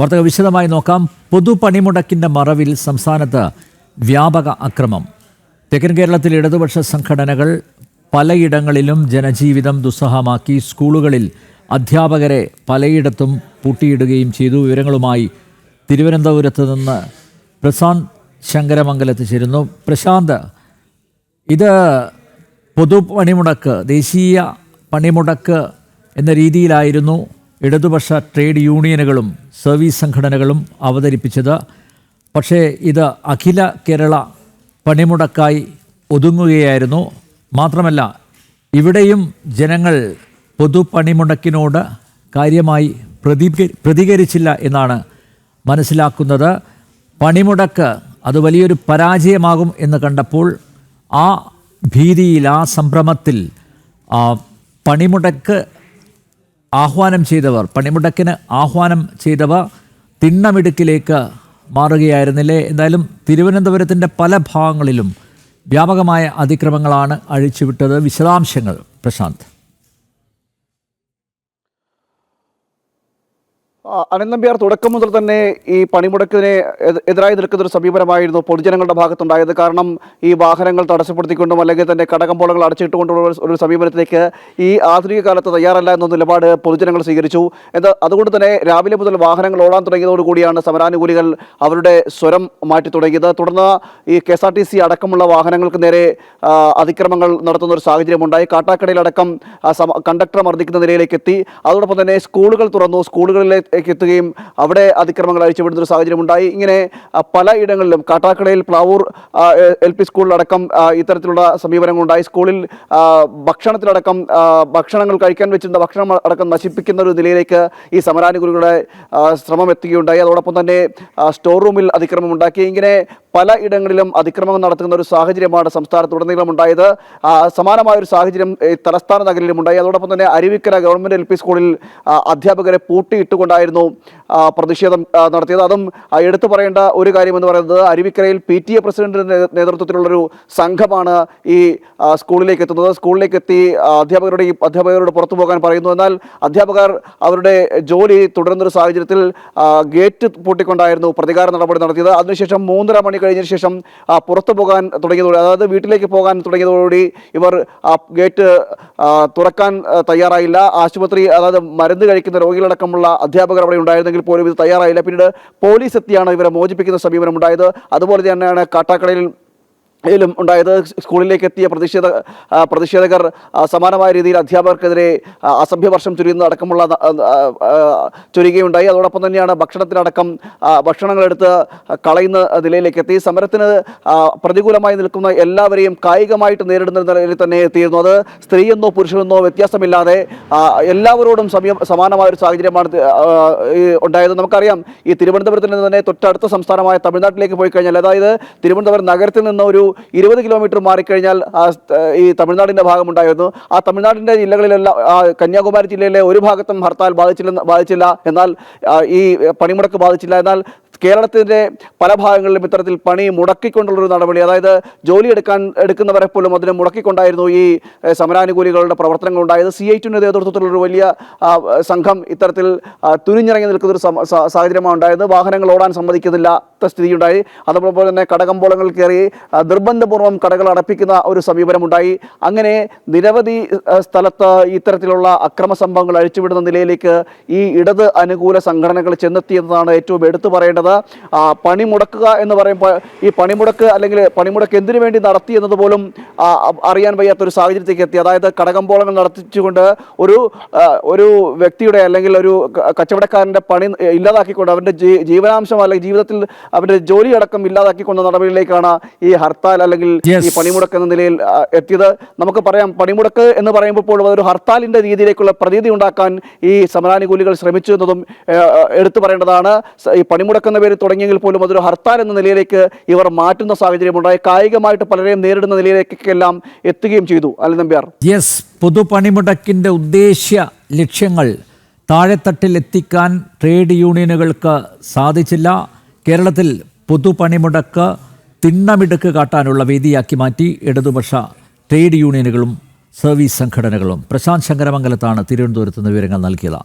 വാർത്തകൾ വിശദമായി നോക്കാം. പൊതുപണിമുടക്കിന്റെ മറവിൽ സംസ്ഥാനത്ത് വ്യാപക അക്രമം. തെക്കൻ കേരളത്തിൽ ഇടതുപക്ഷ സംഘടനകൾ പലയിടങ്ങളിലും ജനജീവിതം ദുസ്സഹമാക്കി സ്കൂളുകളിൽ അധ്യാപകരെ പലയിടത്തും പൂട്ടിയിടുകയും ചെയ്തു. വിവരങ്ങളുമായി തിരുവനന്തപുരത്ത് നിന്ന് പ്രശാന്ത് ശങ്കരമംഗലത്ത് ചേരുന്നു പ്രശാന്ത് ഇത് പൊതുപണിമുടക്ക് ദേശീയ പണിമുടക്ക് എന്ന രീതിയിലായിരുന്നു. ഇടതുപക്ഷ ട്രേഡ് യൂണിയനുകളും സർവീസ് സംഘടനകളും അവതരിപ്പിച്ചത്. പക്ഷേ ഇത് അഖില കേരള പണിമുടക്കായി ഒതുങ്ങുകയായിരുന്നു. മാത്രമല്ല ഇവിടെയും ജനങ്ങൾ പൊതുപണിമുടക്കിനോട് കാര്യമായി പ്രതിക പ്രതികരിച്ചില്ല എന്നാണ് മനസ്സിലാക്കുന്നത്. പണിമുടക്ക് അത് വലിയൊരു പരാജയമാകും എന്ന് കണ്ടപ്പോൾ ആ ഭീതിയിൽ ആ സംഭ്രമത്തിൽ പണിമുടക്ക് ആഹ്വാനം ചെയ്തവർ പണിമുടക്കിന് ആഹ്വാനം ചെയ്തവർ തിണ്ണമിടുക്കിലേക്ക് മാറുകയായിരുന്നില്ലേ? എന്തായാലും തിരുവനന്തപുരത്തിന്റെ പല ഭാഗങ്ങളിലും വ്യാപകമായ അതിക്രമങ്ങളാണ് അഴിച്ചുവിട്ടത്. വിശദാംശങ്ങൾ പ്രശാന്ത്. ആ, അനന്ത് നമ്പ്യാർ തുടക്കം മുതൽ തന്നെ ഈ പണിമുടക്കിനെ എതി- എതിരായി നിൽക്കുന്ന ഒരു സമീപനമായിരുന്നു പൊതുജനങ്ങളുടെ ഭാഗത്തുണ്ടായത്. കാരണം ഈ വാഹനങ്ങൾ തടസ്സപ്പെടുത്തിക്കൊണ്ടും അല്ലെങ്കിൽ തന്നെ കടകമ്പോളങ്ങൾ അടച്ചിട്ടുകൊണ്ടുള്ള ഒരു- സമീപനത്തിലേക്ക് ഈ ആധുനിക കാലത്ത് തയ്യാറല്ല എന്ന നിലപാട് പൊതുജനങ്ങൾ സ്വീകരിച്ചു. എന്താ അതുകൊണ്ട് തന്നെ രാവിലെ മുതൽ വാഹനങ്ങൾ ഓടാൻ തുടങ്ങിയതോടുകൂടിയാണ് സമരാനുകൂലികൾ അവരുടെ സ്വരം മാറ്റി തുടങ്ങിയത്. തുടർന്ന് ഈ കെ അടക്കമുള്ള വാഹനങ്ങൾക്ക് നേരെ അതിക്രമങ്ങൾ നടത്തുന്ന ഒരു സാഹചര്യമുണ്ടായി. കാട്ടാക്കടയിലടക്കം കണ്ടക്ടർ മർദ്ദിക്കുന്ന നിലയിലേക്ക് എത്തി. അതോടൊപ്പം തന്നെ സ്കൂളുകൾ തുറന്നു. സ്കൂളുകളിലേക്ക് എത്തുകയും അവിടെ അതിക്രമങ്ങൾ അഴിച്ചുവിടുന്ന ഒരു സാഹചര്യമുണ്ടായി. ഇങ്ങനെ പല ഇടങ്ങളിലും കാട്ടാക്കടയിൽ പ്ലാവൂർ എൽ പി സ്കൂളിലടക്കം ഇത്തരത്തിലുള്ള സമീപനങ്ങളുണ്ടായി സ്കൂളിൽ ഭക്ഷണത്തിലടക്കം ഭക്ഷണങ്ങൾ കഴിക്കാൻ വെച്ചിരുന്ന ഭക്ഷണം അടക്കം നശിപ്പിക്കുന്ന ഒരു നിലയിലേക്ക് ഈ സമരാനുകൂലികളുടെ ശ്രമം എത്തുകയുണ്ടായി. അതോടൊപ്പം തന്നെ സ്റ്റോർ റൂമിൽ അതിക്രമം ഉണ്ടാക്കി ഇങ്ങനെ പല ഇടങ്ങളിലും അതിക്രമം നടത്തുന്ന ഒരു സാഹചര്യമാണ് സംസ്ഥാനത്തുടനീളം ഉണ്ടായത് സമാനമായ ഒരു സാഹചര്യം തലസ്ഥാന നഗരിലും ഉണ്ടായി അതോടൊപ്പം തന്നെ അരുവിക്കര ഗവൺമെന്റ് എൽ പി സ്കൂളിൽ അധ്യാപകരെ പൂട്ടിയിട്ടുകൊണ്ടായിരുന്നു ആ, പ്രതിഷേധം നടത്തിയത്. അതും എടുത്തു പറയേണ്ട ഒരു കാര്യം എന്ന് പറയുന്നത് അരുവിക്കരയിൽ പി ടി എ പ്രസിഡന്റിന്റെ നേതൃത്വത്തിലുള്ളൊരു സംഘമാണ് ഈ സ്കൂളിലേക്ക് എത്തുന്നത്. സ്കൂളിലേക്ക് എത്തി അധ്യാപകരുടെ അധ്യാപകരോട് പുറത്തു പോകാൻ പറയുന്നു. എന്നാൽ അധ്യാപകർ അവരുടെ ജോലി തുടരുന്നൊരു സാഹചര്യത്തിൽ ഗേറ്റ് പൂട്ടിക്കൊണ്ടായിരുന്നു പ്രതികാര നടപടി നടത്തിയത്. അതിനുശേഷം മൂന്നര മണി കഴിഞ്ഞ ശേഷം പുറത്തു പോകാൻ തുടങ്ങിയതോടെ അതായത് വീട്ടിലേക്ക് പോകാൻ തുടങ്ങിയതോടുകൂടി ഇവർ ഗേറ്റ് തുറക്കാൻ തയ്യാറായില്ല. ആശുപത്രി അതായത് മരുന്ന് കഴിക്കുന്ന രോഗികളടക്കമുള്ള അധ്യാപകർ അവിടെ ഉണ്ടായിരുന്നെങ്കിൽ പോലും ഇത് തയ്യാറായില്ല. പിന്നീട് പോലീസ് എത്തിയാണ് ഇവരെ മോചിപ്പിക്കുന്ന സമീപനം ഉണ്ടായത് അതുപോലെ തന്നെയാണ് കാട്ടാക്കടയിൽ യിലും ഉണ്ടായത്. സ്കൂളിലേക്ക് എത്തിയ പ്രതിഷേധ പ്രതിഷേധകർ സമാനമായ രീതിയിൽ അധ്യാപകർക്കെതിരെ അസഭ്യ അസഭ്യവർഷം ചുരിയുന്ന അടക്കമുള്ള ചുരുകയുണ്ടായി അതോടൊപ്പം തന്നെയാണ് ഭക്ഷണത്തിനടക്കം ഭക്ഷണങ്ങളെടുത്ത് കളയുന്ന നിലയിലേക്ക് എത്തി സമരത്തിന് പ്രതികൂലമായി നിൽക്കുന്ന എല്ലാവരെയും കായികമായിട്ട് നേരിടുന്ന നിലയിൽ തന്നെ എത്തിയിരുന്നു അത്. സ്ത്രീയെന്നോ പുരുഷനെന്നോ വ്യത്യാസമില്ലാതെ എല്ലാവരോടും സമയം സമാനമായ ഒരു സാഹചര്യമാണ് ഉണ്ടായത്. നമുക്കറിയാം ഈ തിരുവനന്തപുരത്തിൽ നിന്ന് തന്നെ തൊട്ടടുത്ത സംസ്ഥാനമായ തമിഴ്നാട്ടിലേക്ക് പോയി കഴിഞ്ഞാൽ അതായത് തിരുവനന്തപുരം നഗരത്തിൽ നിന്ന് ഒരു ഇരുപത് കിലോമീറ്റർ മാറിക്കഴിഞ്ഞാൽ ഈ തമിഴ്നാടിന്റെ ഭാഗമുണ്ടായിരുന്നു. ആ തമിഴ്നാടിന്റെ ജില്ലകളിലെല്ലാം കന്യാകുമാരി ജില്ലയിലെ ഒരു ഭാഗത്തും ഹർത്താൽ ബാധിച്ചില്ല ബാധിച്ചില്ല. എന്നാൽ ഈ പണിമുടക്ക് ബാധിച്ചില്ല. എന്നാൽ കേരളത്തിന്റെ പല ഭാഗങ്ങളിലും ഇത്തരത്തിൽ പണി മുടക്കിക്കൊണ്ടുള്ളൊരു നടപടി അതായത് ജോലി എടുക്കാൻ എടുക്കുന്നവരെ പോലും അതിനെ മുടക്കിക്കൊണ്ടായിരുന്നു ഈ സമരാനുകൂലികളുടെ പ്രവർത്തനങ്ങൾ ഉണ്ടായത്. സി ഐ ടിന്റെ നേതൃത്വത്തിലുള്ളൊരു വലിയ സംഘം ഇത്തരത്തിൽ തുനിഞ്ഞിറങ്ങി നിൽക്കുന്നൊരു സാഹചര്യമാണ് ഉണ്ടായത്. വാഹനങ്ങൾ ഓടാൻ സമ്മതിക്കുന്നില്ലാത്ത സ്ഥിതിയുണ്ടായി. അതുപോലെ തന്നെ കടകമ്പോളങ്ങൾ കയറി നിർബന്ധപൂർവം കടകൾ അടപ്പിക്കുന്ന ഒരു സമീപനമുണ്ടായി. അങ്ങനെ നിരവധി സ്ഥലത്ത് ഇത്തരത്തിലുള്ള അക്രമ സംഭവങ്ങൾ അഴിച്ചുവിടുന്ന നിലയിലേക്ക് ഈ ഇടത് അനുകൂല സംഘടനകൾ ചെന്നെത്തിയെന്നതാണ് ഏറ്റവും എടുത്തു പറയേണ്ടത്. ആ, പണിമുടക്കുക എന്ന് പറയുമ്പോൾ ഈ പണിമുടക്ക് അല്ലെങ്കിൽ പണിമുടക്ക് എന്തിനു വേണ്ടി നടത്തി എന്നത് പോലും അറിയാൻ വയ്യാത്തൊരു സാഹചര്യത്തിലേക്ക് എത്തി. അതായത് കടകമ്പോളങ്ങൾ നടത്തിച്ചുകൊണ്ട് ഒരു ഒരു വ്യക്തിയുടെ അല്ലെങ്കിൽ ഒരു കച്ചവടക്കാരന്റെ പണി ഇല്ലാതാക്കിക്കൊണ്ട് അവന്റെ ജീവനാംശം അല്ലെങ്കിൽ ജീവിതത്തിൽ അവന്റെ ജോലി അടക്കം ഇല്ലാതാക്കിക്കൊണ്ട നടപടിയിലേക്കാണ് ഈ ഹർത്താൽ അല്ലെങ്കിൽ ഈ പണിമുടക്ക് എന്ന നിലയിൽ എത്തിയത്. നമുക്ക് പറയാം പണിമുടക്ക് എന്ന് പറയുമ്പോൾ ഒരു ഹർത്താലിന്റെ രീതിയിലേക്കുള്ള പ്രതീതി ഉണ്ടാക്കാൻ ഈ സമരാനുകൂലികൾ ശ്രമിച്ചു എന്നതും എടുത്തു പറയേണ്ടതാണ്. ഈ പണിമുടക്ക് എന്ന പേര് തുടങ്ങിയെങ്കിൽ പോലും അതൊരു ഹർത്താൽ എന്ന നിലയിലേക്ക് ഇവർ മാറ്റുന്ന സാഹചര്യമുണ്ടായി. കായികമായിട്ട് പലരെയും നേരിടുന്ന നിലയിലേക്കെല്ലാം എത്തുകയും ചെയ്തു. അല്ല നമ്പ്യാർ. യെസ് പൊതുപണിമുടക്കിന്റെ ഉദ്ദേശ്യ ലക്ഷ്യങ്ങൾ താഴെത്തട്ടിൽ എത്തിക്കാൻ ട്രേഡ് യൂണിയനുകൾക്ക് സാധിച്ചില്ല. കേരളത്തിൽ പൊതുപണിമുടക്ക് തിണ്ണമിടുക്ക് കാട്ടാനുള്ള വേദിയാക്കി മാറ്റി ഇടതുപക്ഷ ട്രേഡ് യൂണിയനുകളും സർവീസ് സംഘടനകളും. പ്രശാന്ത് ശങ്കരമംഗലത്താണ് തിരുവനന്തപുരത്ത് നിന്ന് വിവരങ്ങൾ നൽകിയത്.